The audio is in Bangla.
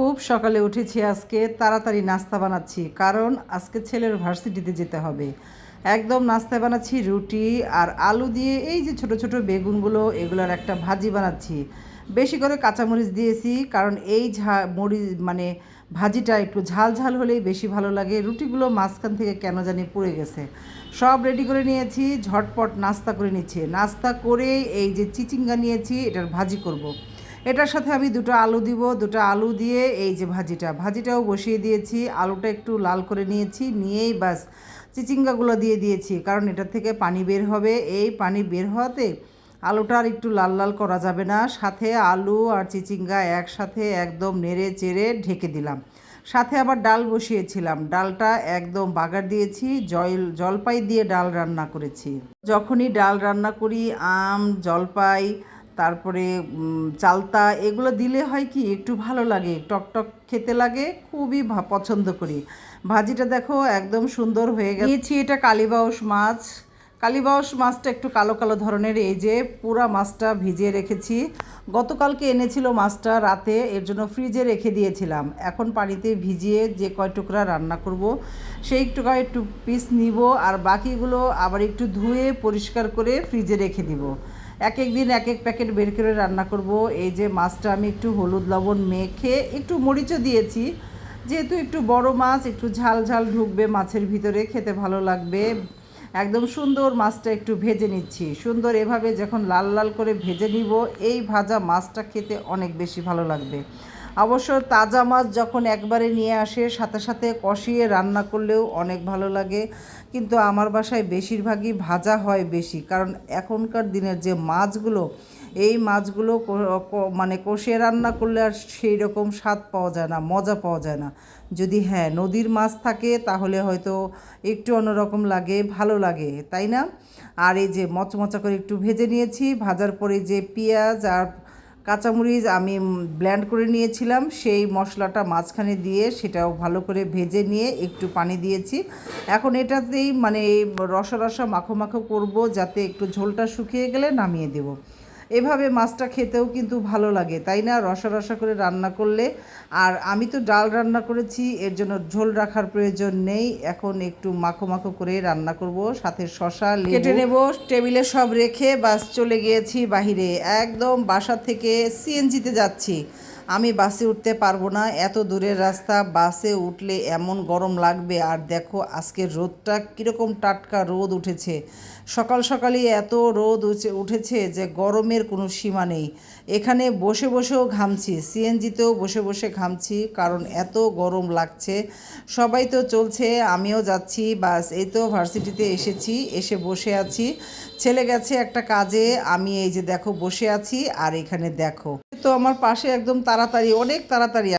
খুব সকালে উঠেছি আজকে, তাড়াতাড়ি নাস্তা বানাচ্ছি, কারণ আজকে ছেলের ভার্সিটিতে যেতে হবে। একদম নাস্তা বানাচ্ছি রুটি আর আলু দিয়ে এই যে ছোট ছোট বেগুনগুলো, এগুলোর একটা ভাজি বানাচ্ছি। বেশি করে কাঁচামরিচ দিয়েছি, কারণ এই ঝা, মরিচ মানে ভাজিটা একটু ঝাল ঝাল হলেই বেশি ভালো লাগে। রুটিগুলো মাঝখান থেকে কেন জানি পুড়ে গেছে। সব রেডি করে নিয়েছি, ঝটপট নাস্তা করে নিচ্ছি। নাস্তা করে এই যে চিচিঙ্গা নিয়েছি, এটার ভাজি করব। এটার সাথে আমি দুটো আলু দিব, দুটো আলু দিয়ে এই যে ভাজিটা। ভাজিটাও বসিয়ে দিয়েছি, আলুটা একটু লাল করে নিয়েছি, নিয়েই বাস চিচিঙ্গাগুলো দিয়ে দিয়েছি, কারণ এটা থেকে পানি বের হবে। এই পানি বের হওয়াতে আলুটা আর একটু লাল লাল করা যাবে না। সাথে আলু আর চিচিঙ্গা একসাথে একদম নেড়ে চেড়ে ঢেকে দিলাম। সাথে আবার ডাল বসিয়েছিলাম। ডালটা একদম বাগার দিয়েছি জল জলপাই দিয়ে ডাল রান্না করেছি। যখনই ডাল রান্না করি, আম, জলপাই তারপরে চালতা, এগুলো দিলে হয় কি, একটু ভালো লাগে টকটক খেতে লাগে, খুবই পছন্দ করি। ভাজিটা দেখো একদম সুন্দর হয়ে গেছে। এটা কালীবাউস মাছ। কালীবাউস মাছটা একটু কালো কালো ধরনের, এই যে পুরা মাছটা ভিজিয়ে রেখেছি। গতকালকে এনেছিল মাছটা রাতে, এর জন্য ফ্রিজে রেখে দিয়েছিলাম। এখন পানিতে ভিজিয়ে যে কয় টুকরা রান্না করব, সেই টুকরা একটু পিস নিব, আর বাকিগুলো আবার একটু ধুয়ে পরিষ্কার করে ফ্রিজে রেখে দিব। এক এক দিন এক এক প্যাকেট বের করে রান্না করব। এই যে মাছটা আমি একটু হলুদ লবণ মেখে একটু মরিচও দিয়েছি। যেহেতু একটু বড় মাছ, একটু ঝাল ঝাল ঢুকবে মাছের ভিতরে, খেতে ভালো লাগবে। একদম সুন্দর মাছটা একটু ভেজে নিচ্ছি। সুন্দর এভাবে যখন লাল লাল করে ভেজে নিব, এই ভাজা মাছটা খেতে অনেক বেশি ভালো লাগবে। অবশ্য তাজা মাছ যখন একবারে নিয়ে আসে, সাথে সাথে কষিয়ে রান্না করলেও অনেক ভালো লাগে। কিন্তু আমার বাসায় বেশিরভাগই ভাজা হয় বেশি, কারণ এখনকার দিনের যে মাছগুলো, এই মাছগুলো মানে কষিয়ে রান্না করলে আর সেই রকম স্বাদ পাওয়া যায় না, মজা পাওয়া যায় না। যদি হ্যাঁ নদীর মাছ থাকে তাহলে হয়তো একটু অন্যরকম লাগে, ভালো লাগে, তাই না? আর এই যে মচমচা করে একটু ভেজে নিয়েছি, ভাজার পরে যে পেঁয়াজ আর কাঁচামরিচ আমি ব্ল্যান্ড করে নিয়েছিলাম, সেই মশলাটা মাঝখানে দিয়ে সেটাও ভালো করে ভেজে নিয়ে একটু পানি দিয়েছি। এখন এটাতেই মানে রসা রসা মাখো মাখো করব, যাতে একটু ঝোলটা শুকিয়ে গেলে নামিয়ে দেবো। এভাবে মাছটা খেতেও কিন্তু ভালো লাগে, তাই না? রসা রসা করে রান্না করলে। আর আমি তো ডাল রান্না করেছি, এর জন্য ঝোল রাখার প্রয়োজন নেই। এখন একটু মাখো মাখো করে রান্না করব, সাথে শশা কেটে নেব, টেবিলে সব রেখে বাস চলে গিয়েছি বাহিরে। একদম বাসা থেকে সিএনজিতে যাচ্ছি। আমি বাসে উঠতে পারব না। এত দূরের রাস্তা, বাসে উঠলে এমন গরম লাগবে। আর দেখো আজকের রোদটা কীরকম টাটকা রোদ উঠেছে। সকাল সকালই এত রোদ উঠে- উঠেছে যে গরমের কোনো সীমা নেই। এখানে বসে বসেও ঘামছি, সিএনজিতেও বসে বসে ঘামছি, কারণ এত গরম লাগছে। সবাই তো চলছে, আমিও যাচ্ছি, বাস। এই তো ভার্সিটিতে এসেছি, এসে বসে আছি। ছেলে গেছে একটা কাজে, আমি এই যে দেখো বসে আছি, আর এখানে দেখো। তো আমার পাশে একদম তাড়াতাড়ি অনেক তাড়াতাড়ি